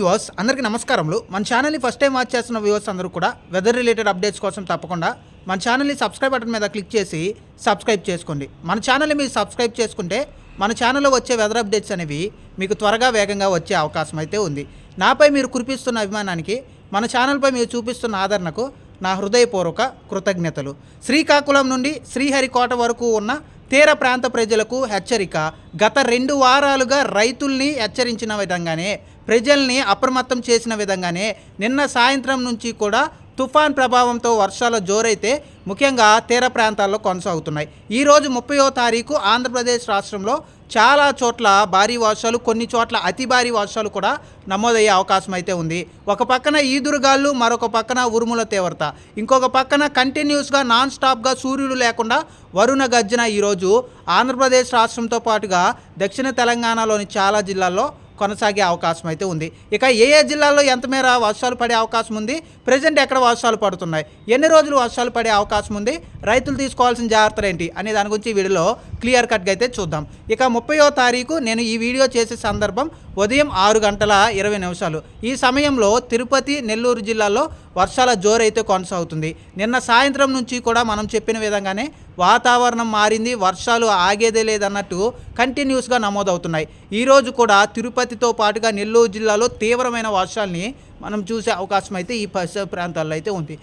Viewers అందరికీ నమస్కారములు. మన ఛానల్ని ఫస్ట్ టైం వాచ్ చేస్తున్న వ్యూవర్స్ అందరూ కూడా వెదర్ రిలేటెడ్ అప్డేట్స్ కోసం తప్పకుండా మన ఛానల్ని సబ్స్క్రైబ్ బటన్ మీద క్లిక్ చేసి సబ్స్క్రైబ్ చేసుకోండి. మన ఛానల్ని మీరు సబ్స్క్రైబ్ చేసుకుంటే మన ఛానల్లో వచ్చే వెదర్ అప్డేట్స్ అనేవి మీకు త్వరగా వేగంగా వచ్చే అవకాశం అయితే ఉంది. నాపై మీరు కురిపిస్తున్న అభిమానానికి మన ఛానల్పై మీరు చూపిస్తున్న ఆదరణకు నా హృదయపూర్వక కృతజ్ఞతలు. శ్రీకాకుళం నుండి శ్రీహరికోట వరకు ఉన్న తీర ప్రాంత ప్రజలకు హెచ్చరిక గత రెండు వారాలుగా రైతుల్ని హెచ్చరించిన విధంగానే ప్రజల్ని అప్రమత్తం చేసిన విధంగానే నిన్న సాయంత్రం నుంచి కూడా తుఫాన్ ప్రభావంతో వర్షాల జోరైతే ముఖ్యంగా తీర ప్రాంతాల్లో కొనసాగుతున్నాయి. ఈరోజు ముప్పయో తారీఖు ఆంధ్రప్రదేశ్ రాష్ట్రంలో చాలా చోట్ల భారీ వర్షాలు కొన్ని చోట్ల అతి భారీ వర్షాలు కూడా నమోదయ్యే అవకాశం అయితే ఉంది. ఒక పక్కన ఈదురుగాళ్ళు మరొక పక్కన ఉరుముల తీవ్రత. ఇంకొక పక్కన కంటిన్యూస్గా నాన్ స్టాప్గా సూర్యుడు లేకుండా వరుణ గర్జన ఈరోజు ఆంధ్రప్రదేశ్ రాష్ట్రంతో పాటుగా దక్షిణ తెలంగాణలోని చాలా జిల్లాల్లో కొనసాగే అవకాశం అయితే ఉంది. ఇక ఏ ఏ జిల్లాల్లో ఎంత మేర వర్షాలు పడే అవకాశం ఉంది? ప్రజెంట్ ఎక్కడ వర్షాలు పడుతున్నాయి? ఎన్ని రోజులు వర్షాలు పడే అవకాశం ఉంది? రైతులు తీసుకోవాల్సిన జాగ్రత్తలు ఏంటి? అనే దాని గురించి వీడియోలో క్లియర్ కట్గా అయితే చూద్దాం. ఇక ముప్పయో తారీఖు నేను ఈ వీడియో చేసే సందర్భం ఉదయం ఆరు గంటల ఇరవై నిమిషాలు. ఈ సమయంలో తిరుపతి నెల్లూరు జిల్లాలో వర్షాల జోరైతే కొనసాగుతుంది. నిన్న సాయంత్రం నుంచి కూడా మనం చెప్పిన విధంగానే వాతావరణం మారింది వర్షాలు ఆగేదే లేదన్నట్టు కంటిన్యూస్గా నమోదవుతున్నాయి. ఈరోజు కూడా తిరుపతితో పాటుగా నెల్లూరు జిల్లాలో తీవ్రమైన వర్షాల్ని మనం చూసే అవకాశం అయితే ఈ ప్రాంతాల్లో అయితే ఉంది.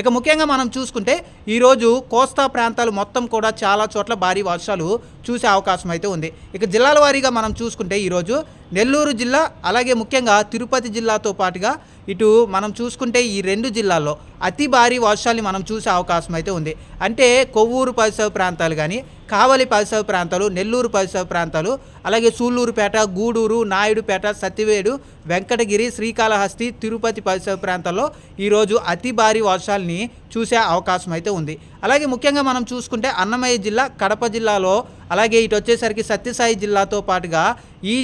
ఇక ముఖ్యంగా మనం చూసుకుంటే ఈరోజు కోస్తా ప్రాంతాలు మొత్తం కూడా చాలా చోట్ల భారీ వర్షాలు చూసే అవకాశం అయితే ఉంది. ఇక జిల్లాల వారీగా మనం చూసుకుంటే ఈరోజు నెల్లూరు జిల్లా అలాగే ముఖ్యంగా తిరుపతి జిల్లాతో పాటుగా ఇటు మనం చూసుకుంటే ఈ రెండు జిల్లాల్లో అతి భారీ వర్షాలు మనం చూసే అవకాశం అయితే ఉంది. అంటే కొవ్వూరు పరిసర ప్రాంతాలు కానీ కావలి పరిసర ప్రాంతాలు నెల్లూరు పరిసర ప్రాంతాలు అలాగే సూళ్ళూరుపేట గూడూరు నాయుడుపేట సత్యవేడు వెంకటగిరి శ్రీకాళహస్తి తిరుపతి పరిసర ప్రాంతాల్లో ఈరోజు అతి భారీ వర్షాలని చూసే అవకాశం అయితే ఉంది. అలాగే ముఖ్యంగా మనం చూసుకుంటే అన్నమయ్య జిల్లా కడప జిల్లాలో అలాగే ఇటు వచ్చేసరికి సత్యసాయి జిల్లాతో పాటుగా ఈ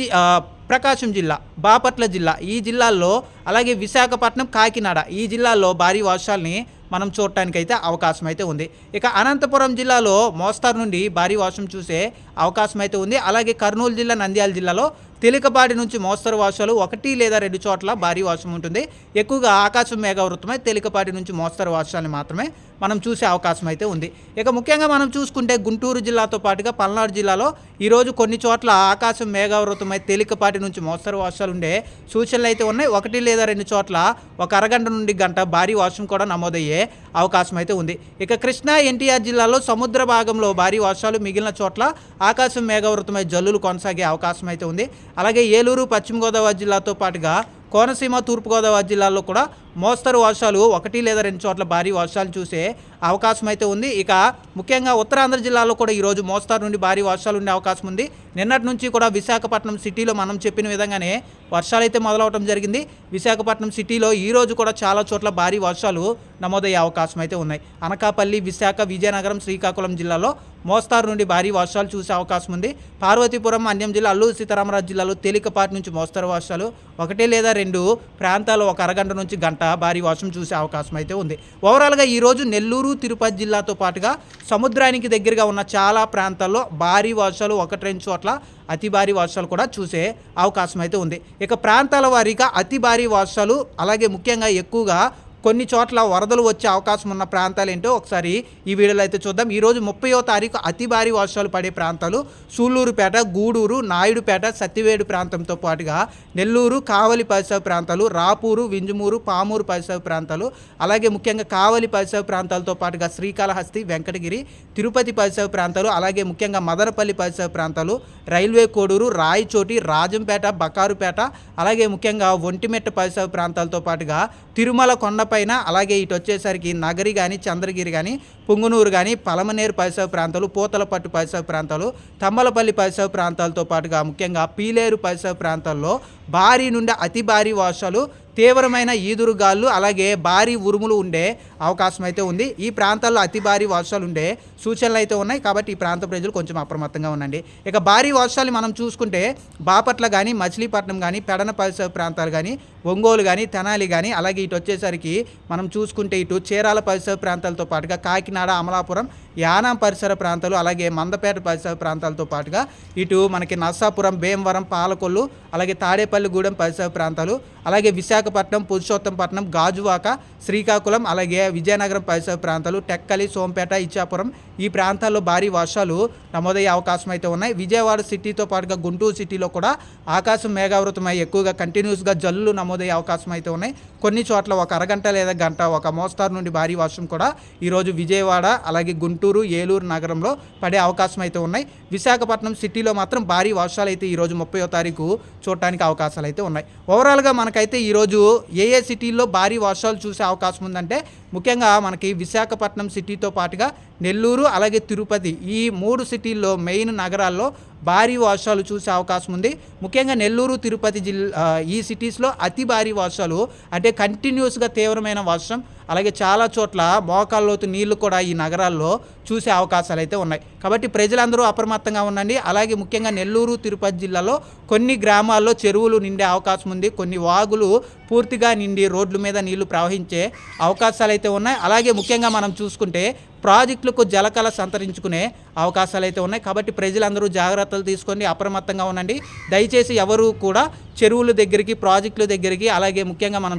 ప్రకాశం జిల్లా బాపట్ల జిల్లా. ఈ జిల్లాల్లో అలాగే విశాఖపట్నం కాకినాడ ఈ జిల్లాల్లో భారీ వర్షాలని మనం చూడటానికైతే అవకాశం అయితే ఉంది. ఇక అనంతపురం జిల్లాలో మోస్తారు నుండి భారీ వర్షం చూసే అవకాశం అయితే ఉంది. అలాగే కర్నూలు జిల్లా నంద్యాల జిల్లాలో తేలికపాటి నుంచి మోస్తరు వర్షాలు ఒకటి లేదా రెండు చోట్ల భారీ వర్షం ఉంటుంది. ఎక్కువగా ఆకాశం మేఘావృతమై తేలికపాటి నుంచి మోస్తరు వర్షాలు మాత్రమే మనం చూసే అవకాశం అయితే ఉంది. ఇక ముఖ్యంగా మనం చూసుకుంటే గుంటూరు జిల్లాతో పాటుగా పల్నాడు జిల్లాలో ఈరోజు కొన్ని చోట్ల ఆకాశం మేఘావృతమై తేలికపాటి నుంచి మోస్తరు వర్షాలు ఉండే సూచనలు అయితే ఉన్నాయి. ఒకటి లేదా రెండు చోట్ల ఒక అరగంట నుండి గంట భారీ వర్షం కూడా నమోదయ్యే అవకాశం అయితే ఉంది. ఇక కృష్ణా ఎన్టీఆర్ జిల్లాలో సముద్ర భాగంలో భారీ వర్షాలు మిగిలిన చోట్ల ఆకాశం మేఘావృతమై జల్లులు కొనసాగే అవకాశం అయితే ఉంది. అలాగే ఏలూరు పశ్చిమ గోదావరి జిల్లాతో పాటుగా కోనసీమ తూర్పుగోదావరి జిల్లాల్లో కూడా మోస్తరు వర్షాలు ఒకటి లేదా రెండు చోట్ల భారీ వర్షాలు చూసే అవకాశం అయితే ఉంది. ఇక ముఖ్యంగా ఉత్తరాంధ్ర జిల్లాలో కూడా ఈరోజు మోస్తరు నుండి భారీ వర్షాలు ఉండే అవకాశం ఉంది. నిన్నటి నుంచి కూడా విశాఖపట్నం సిటీలో మనం చెప్పిన విధంగానే వర్షాలు అయితే మొదలవటం జరిగింది. విశాఖపట్నం సిటీలో ఈ రోజు కూడా చాలా చోట్ల భారీ వర్షాలు నమోదయ్యే అవకాశం అయితే ఉన్నాయి. అనకాపల్లి విశాఖ విజయనగరం శ్రీకాకుళం జిల్లాలో మోస్తారు నుండి భారీ వర్షాలు చూసే అవకాశం ఉంది. పార్వతీపురం అన్యం జిల్లా అల్లూరు సీతారామరాజు జిల్లాలో తేలికపాటి నుంచి మోస్తరు వర్షాలు ఒకటి లేదా రెండు ప్రాంతాలు ఒక అరగంట నుంచి గంట భారీ వర్షం చూసే అవకాశం అయితే ఉంది. ఓవరాల్గా ఈరోజు నెల్లూరు తిరుపతి జిల్లాతో పాటుగా సముద్రానికి దగ్గరగా ఉన్న చాలా ప్రాంతాల్లో భారీ వర్షాలు ఒకటి రెండు చోట్ల అతి భారీ వర్షాలు కూడా చూసే అవకాశం అయితే ఉంది. ఇక ప్రాంతాల వారీగా అతి భారీ వర్షాలు అలాగే ముఖ్యంగా ఎక్కువగా కొన్ని చోట్ల వరదలు వచ్చే అవకాశం ఉన్న ప్రాంతాలు ఏంటో ఒకసారి ఈ వీడియోలో అయితే చూద్దాం. ఈరోజు ముప్పయో తారీఖు అతి భారీ వర్షాలు పడే ప్రాంతాలు సూళ్ళూరుపేట గూడూరు నాయుడుపేట సత్తివేడు ప్రాంతంతో పాటుగా నెల్లూరు కావలి పరిసర ప్రాంతాలు రాపూరు వింజమూరు పామూరు పరిసర ప్రాంతాలు అలాగే ముఖ్యంగా కావలి పరిసర ప్రాంతాలతో పాటుగా శ్రీకాళహస్తి వెంకటగిరి తిరుపతి పరిసర ప్రాంతాలు అలాగే ముఖ్యంగా మదనపల్లి పరిసర ప్రాంతాలు రైల్వే కోడూరు రాయచోటి రాజంపేట బకారుపేట అలాగే ముఖ్యంగా ఒంటిమెట్ట పరిసర ప్రాంతాలతో పాటుగా తిరుమల కొండ పైన అలాగే ఇటు వచ్చేసరికి నగరి కానీ చంద్రగిరి కానీ పుంగునూరు కానీ పలమనేరు పరిసర ప్రాంతాలు పూతలపట్టు పరిసర ప్రాంతాలు తమ్మలపల్లి పరిసర ప్రాంతాలతో పాటుగా ముఖ్యంగా పీలేరు పరిసర ప్రాంతాల్లో భారీ నుండి అతి భారీ వర్షాలు తీవ్రమైన ఈదురుగాళ్ళు అలాగే భారీ ఉరుములు ఉండే అవకాశం అయితే ఉంది. ఈ ప్రాంతాల్లో అతి భారీ వర్షాలు ఉండే సూచనలు అయితే ఉన్నాయి. కాబట్టి ఈ ప్రాంత ప్రజలు కొంచెం అప్రమత్తంగా ఉండండి. ఇక భారీ వర్షాలు మనం చూసుకుంటే బాపట్ల కానీ మచిలీపట్నం కానీ పెడన పరిసర ప్రాంతాలు కానీ ఒంగోలు కానీ తెనాలి కానీ అలాగే ఇటు వచ్చేసరికి మనం చూసుకుంటే ఇటు చీరాల పరిసర ప్రాంతాలతో పాటుగా కాకినాడ అమలాపురం యానాం పరిసర ప్రాంతాలు అలాగే మందపేట పరిసర ప్రాంతాలతో పాటుగా ఇటు మనకి నర్సాపురం భీమవరం పాలకొల్లు అలాగే తాడేపల్లిగూడెం పరిసర ప్రాంతాలు అలాగే విశాఖపట్నం పురుషోత్తంపట్నం గాజువాక శ్రీకాకుళం అలాగే విజయనగరం పరిసర ప్రాంతాలు టెక్కలి సోంపేట ఇచ్చాపురం ఈ ప్రాంతాల్లో భారీ వర్షాలు నమోదయ్యే అవకాశం అయితే ఉన్నాయి. విజయవాడ సిటీతో పాటుగా గుంటూరు సిటీలో కూడా ఆకాశం మేఘావృతమై ఎక్కువగా కంటిన్యూస్గా జల్లులు నమోదయ్యే అవకాశం అయితే ఉన్నాయి. కొన్ని చోట్ల ఒక అరగంట లేదా గంట ఒక మోస్తారు నుండి భారీ వర్షం కూడా ఈరోజు విజయవాడ అలాగే గుంటూరు ఏలూరు నగరంలో పడే అవకాశం అయితే ఉన్నాయి. విశాఖపట్నం సిటీలో మాత్రం భారీ వర్షాలు అయితే ఈరోజు ముప్పయో తారీఖు చూడటానికి అవకాశాలు అయితే ఉన్నాయి. ఓవరాల్గా మనకైతే ఈరోజు ఏ ఏ సిటీల్లో భారీ వర్షాలు చూసే అవకాశం ఉందంటే ముఖ్యంగా మనకి విశాఖపట్నం సిటీతో పాటుగా నెల్లూరు అలాగే తిరుపతి ఈ మూడు సిటీల్లో మెయిన్ నగరాల్లో భారీ వర్షాలు చూసే అవకాశం ఉంది. ముఖ్యంగా నెల్లూరు తిరుపతి జిల్లా ఈ సిటీస్లో అతి భారీ వర్షాలు అంటే కంటిన్యూస్గా తీవ్రమైన వర్షం అలాగే చాలా చోట్ల మోకాల్లోతు నీళ్ళు కూడా ఈ నగరాల్లో చూసే అవకాశాలు అయితే ఉన్నాయి. కాబట్టి ప్రజలందరూ అప్రమత్తంగా ఉండండి. అలాగే ముఖ్యంగా నెల్లూరు తిరుపతి జిల్లాలో కొన్ని గ్రామాల్లో చెరువులు నిండే అవకాశం ఉంది. కొన్ని వాగులు పూర్తిగా నిండి రోడ్ల మీద నీళ్ళు ప్రవహించే అవకాశాలు అయితే ఉన్నాయి. అలాగే ముఖ్యంగా మనం చూసుకుంటే ప్రాజెక్టులకు జలకళ సంతరించుకునే అవకాశాలు అయితే ఉన్నాయి. కాబట్టి ప్రజలందరూ జాగ్రత్తలు తీసుకొని అప్రమత్తంగా ఉండండి. దయచేసి ఎవరు కూడా చెరువుల దగ్గరికి ప్రాజెక్టుల దగ్గరికి అలాగే ముఖ్యంగా మనం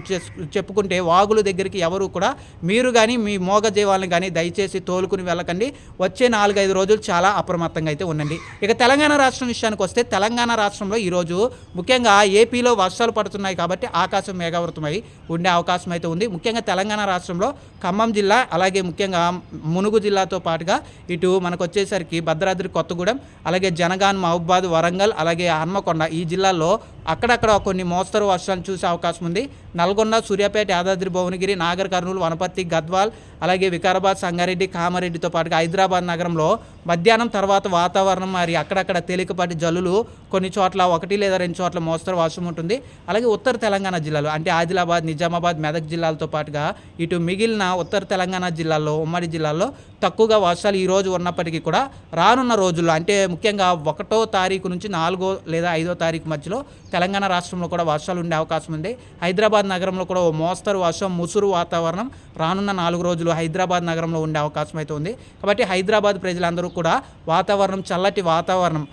చెప్పుకుంటే వాగుల దగ్గరికి ఎవరు కూడా మీరు కానీ మీ మోగజీవాలను కానీ దయచేసి తోలుకుని వెళ్ళకండి. వచ్చే నాలుగైదు రోజులు చాలా అప్రమత్తంగా అయితే ఉండండి. ఇక తెలంగాణ రాష్ట్రం విషయానికి వస్తే తెలంగాణ రాష్ట్రంలో ఈరోజు ముఖ్యంగా ఏపీలో వర్షాలు పడుతున్నాయి కాబట్టి ఆకాశం మేఘావృతమై ఉండే అవకాశం అయితే ఉంది. ముఖ్యంగా తెలంగాణ రాష్ట్రంలో ఖమ్మం జిల్లా అలాగే ముఖ్యంగా మునుగు జిల్లాతో పాటుగా ఇటు మనకు వచ్చేసరికి భద్రాద్రి కొత్తగూడెం అలాగే జనగాన్ మహబాద్ వరంగల్ అలాగే హన్మకొండ ఈ జిల్లాల్లో అక్కడక్కడ కొన్ని మోస్తరు వర్షాలు చూసే అవకాశం ఉంది. నల్గొండ సూర్యాపేట యాదాద్రి భువనగిరి నాగర్ కర్నూలు వనపర్తి గద్వాల్ అలాగే వికారాబాద్ సంగారెడ్డి కామారెడ్డితో పాటుగా హైదరాబాద్ నగరంలో మధ్యాహ్నం తర్వాత వాతావరణం మరి అక్కడక్కడ తేలికపాటి జల్లులు కొన్ని చోట్ల ఒకటి లేదా రెండు చోట్ల మోస్తరు వర్షం ఉంటుంది. అలాగే ఉత్తర తెలంగాణ జిల్లాలో అంటే ఆదిలాబాద్ నిజామాబాద్ మెదక్ జిల్లాలతో పాటుగా ఇటు మిగిలిన ఉత్తర తెలంగాణ జిల్లాల్లో ఉమ్మడి జిల్లాల్లో తక్కువగా వర్షాలు ఈ రోజు ఉన్నప్పటికీ కూడా రానున్న రోజుల్లో అంటే ముఖ్యంగా ఒకటో తారీఖు నుంచి నాలుగో లేదా ఐదో తారీఖు మధ్యలో తెలంగాణ రాష్ట్రంలో కూడా వర్షాలు ఉండే అవకాశం ఉంది. హైదరాబాద్ నగరంలో కూడా ఓ మోస్తరు వర్షం ముసురు వాతావరణం రానున్న నాలుగు రోజులు హైదరాబాద్ నగరంలో ఉండే అవకాశం అయితే ఉంది. కాబట్టి హైదరాబాద్ ప్రజలందరూ కూడా వాతావరణం చల్లటి వాతావరణం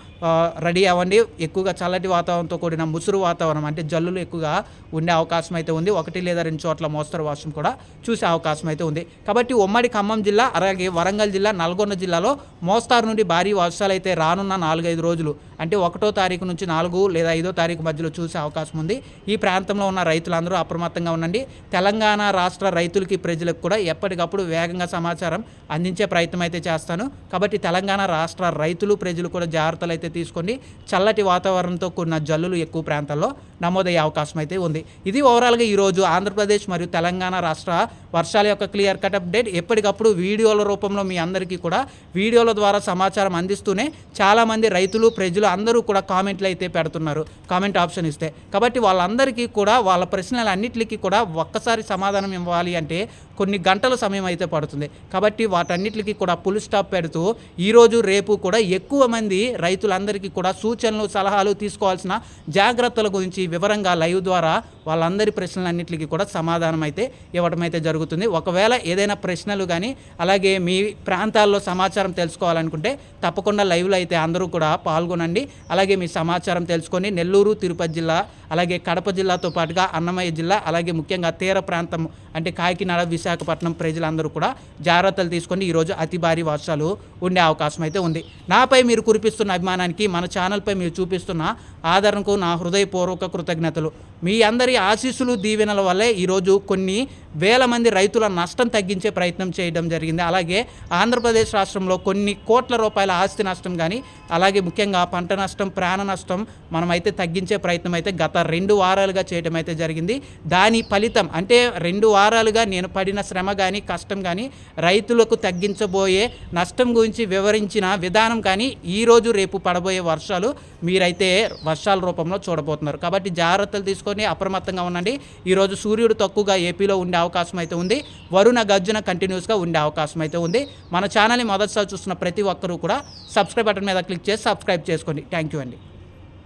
రెడీ అవ్వండి. ఎక్కువగా చల్లటి వాతావరణంతో కూడిన ముసురు వాతావరణం అంటే జల్లులు ఎక్కువగా ఉండే అవకాశం అయితే ఉంది. ఒకటి లేదా రెండు చోట్ల మోస్తరు వర్షం కూడా చూసే అవకాశం అయితే ఉంది. కాబట్టి ఉమ్మడి ఖమ్మం జిల్లా అలాగే వరంగల్ జిల్లా నల్గొండ జిల్లాలో మోస్తారు నుండి భారీ వర్షాలు అయితే రానున్న నాలుగైదు రోజులు అంటే ఒకటో తారీఖు నుంచి నాలుగు లేదా ఐదో తారీఖు మధ్యలో చూసే అవకాశం ఉంది. ఈ ప్రాంతంలో ఉన్న రైతులందరూ అప్రమత్తంగా ఉండండి. తెలంగాణ రాష్ట్ర రైతులకి ప్రజలకు కూడా ఎప్పటికప్పుడు వేగంగా సమాచారం అందించే ప్రయత్నం అయితే చేస్తాను. కాబట్టి తెలంగాణ రాష్ట్ర రైతులు ప్రజలు కూడా జాగ్రత్తలు అయితే తీసుకోండి. చల్లటి వాతావరణంతో కూడిన జల్లులు ఎక్కువ ప్రాంతాల్లో నమోదయ్యే అవకాశం అయితే ఉంది. ఇది ఓవరాల్గా ఈరోజు ఆంధ్రప్రదేశ్ మరియు తెలంగాణ రాష్ట్ర వర్షాల యొక్క క్లియర్ కట్ అప్డేట్. ఎప్పటికప్పుడు వీడియోల రూపంలో మీ అందరికీ కూడా వీడియోల ద్వారా సమాచారం అందిస్తూనే చాలామంది రైతులు ప్రజలు అందరూ కూడా కామెంట్లు అయితే పెడుతున్నారు. కామెంట్ ఆప్షన్ ఇస్తే. కాబట్టి వాళ్ళందరికీ కూడా వాళ్ళ ప్రశ్నలు అన్నిటికీ కూడా ఒక్కసారి సమాధానం ఇవ్వాలి అంటే కొన్ని గంటల సమయం అయితే పడుతుంది. కాబట్టి వాటన్నిటికీ కూడా పుల్ స్టాప్ పెడుతూ ఈరోజు రేపు కూడా ఎక్కువ మంది వారందరికీ కూడా సూచనలు సలహాలు తీసుకోవాల్సిన జాగ్రత్తల గురించి వివరంగా లైవ్ ద్వారా వాళ్ళందరి ప్రశ్నలన్నింటికి కూడా సమాధానం అయితే ఇవ్వడం అయితే జరుగుతుంది. ఒకవేళ ఏదైనా ప్రశ్నలు కానీ అలాగే మీ ప్రాంతాల్లో సమాచారం తెలుసుకోవాలనుకుంటే తప్పకుండా లైవ్లో అయితే అందరూ కూడా పాల్గొనండి. అలాగే మీ సమాచారం తెలుసుకొని నెల్లూరు తిరుపతి జిల్లా అలాగే కడప జిల్లాతో పాటుగా అన్నమయ్య జిల్లా అలాగే ముఖ్యంగా తీర ప్రాంతం అంటే కాకినాడ విశాఖపట్నం ప్రజలందరూ కూడా జాగ్రత్తలు తీసుకొని ఈరోజు అతి భారీ వర్షాలు ఉండే అవకాశం అయితే ఉంది. నాపై మీరు కురిపిస్తున్న అభిమానానికి మన ఛానల్పై మీరు చూపిస్తున్న ఆదరణకు నా హృదయపూర్వక కృతజ్ఞతలు. మీ అందరి ఆశీస్సులు దీవెనల వల్లే ఈరోజు కొన్ని వేల మంది రైతుల నష్టం తగ్గించే ప్రయత్నం చేయడం జరిగింది. అలాగే ఆంధ్రప్రదేశ్ రాష్ట్రంలో కొన్ని కోట్ల రూపాయల ఆస్తి నష్టం కానీ అలాగే ముఖ్యంగా పంట నష్టం ప్రాణ నష్టం మనమైతే తగ్గించే ప్రయత్నం అయితే గత రెండు వారాలుగా చేయడం అయితే జరిగింది. దాని ఫలితం అంటే రెండు వారాలుగా నేను పడిన శ్రమ కానీ కష్టం కానీ రైతులకు తగ్గించబోయే నష్టం గురించి వివరించిన విధానం కానీ ఈరోజు రేపు పడబోయే వర్షాలు మీరైతే వర్షాల రూపంలో చూడబోతున్నారు. కాబట్టి జాగ్రత్తలు తీసుకొని అప్రమత్తంగా ఉండండి. ఈరోజు సూర్యుడు తక్కువగా ఏపీలో ఉండే అవకాశం అయితే ఉంది. వరుణ గర్జున కంటిన్యూస్గా ఉండే అవకాశం అయితే ఉంది. మన ఛానల్ని మొదటిసారి చూస్తున్న ప్రతి ఒక్కరూ కూడా సబ్స్క్రైబ్ బటన్ మీద క్లిక్ చేసి సబ్స్క్రైబ్ చేసుకోండి. థ్యాంక్ యూ అండి.